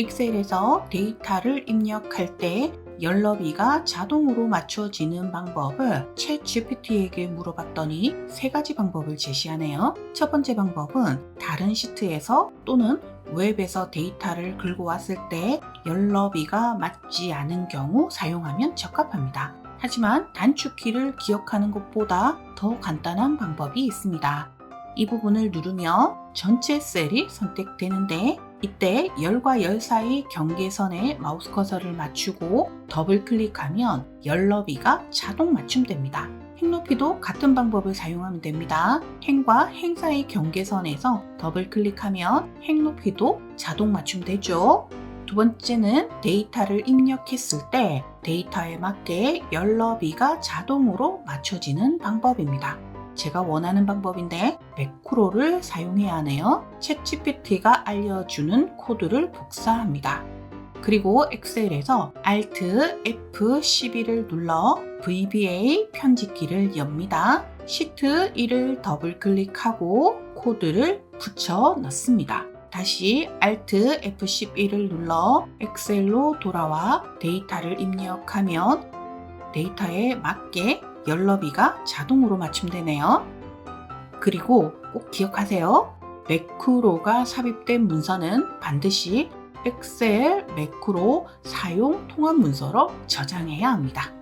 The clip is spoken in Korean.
엑셀에서 데이터를 입력할 때 열너비가 자동으로 맞춰지는 방법을 챗 GPT에게 물어봤더니 세 가지 방법을 제시하네요. 첫 번째 방법은 다른 시트에서 또는 웹에서 데이터를 긁고 왔을 때 열너비가 맞지 않은 경우 사용하면 적합합니다. 하지만 단축키를 기억하는 것보다 더 간단한 방법이 있습니다. 이 부분을 누르며 전체 셀이 선택되는데 이때 열과 열 사이 경계선에 마우스 커서를 맞추고 더블 클릭하면 열 너비가 자동 맞춤됩니다. 행 높이도 같은 방법을 사용하면 됩니다. 행과 행 사이 경계선에서 더블 클릭하면 행 높이도 자동 맞춤되죠. 두 번째는 데이터를 입력했을 때 데이터에 맞게 열 너비가 자동으로 맞춰지는 방법입니다. 제가 원하는 방법인데 매크로를 사용해야 하네요. 챗GPT가 알려주는 코드를 복사합니다. 그리고 엑셀에서 Alt F12를 눌러 VBA 편집기를 엽니다. 시트 1을 더블 클릭하고 코드를 붙여 넣습니다. 다시 Alt F11을 눌러 엑셀로 돌아와 데이터를 입력하면 데이터에 맞게 열너비가 자동으로 맞춤되네요. 그리고 꼭 기억하세요. 매크로가 삽입된 문서는 반드시 엑셀 매크로 사용 통합 문서로 저장해야 합니다.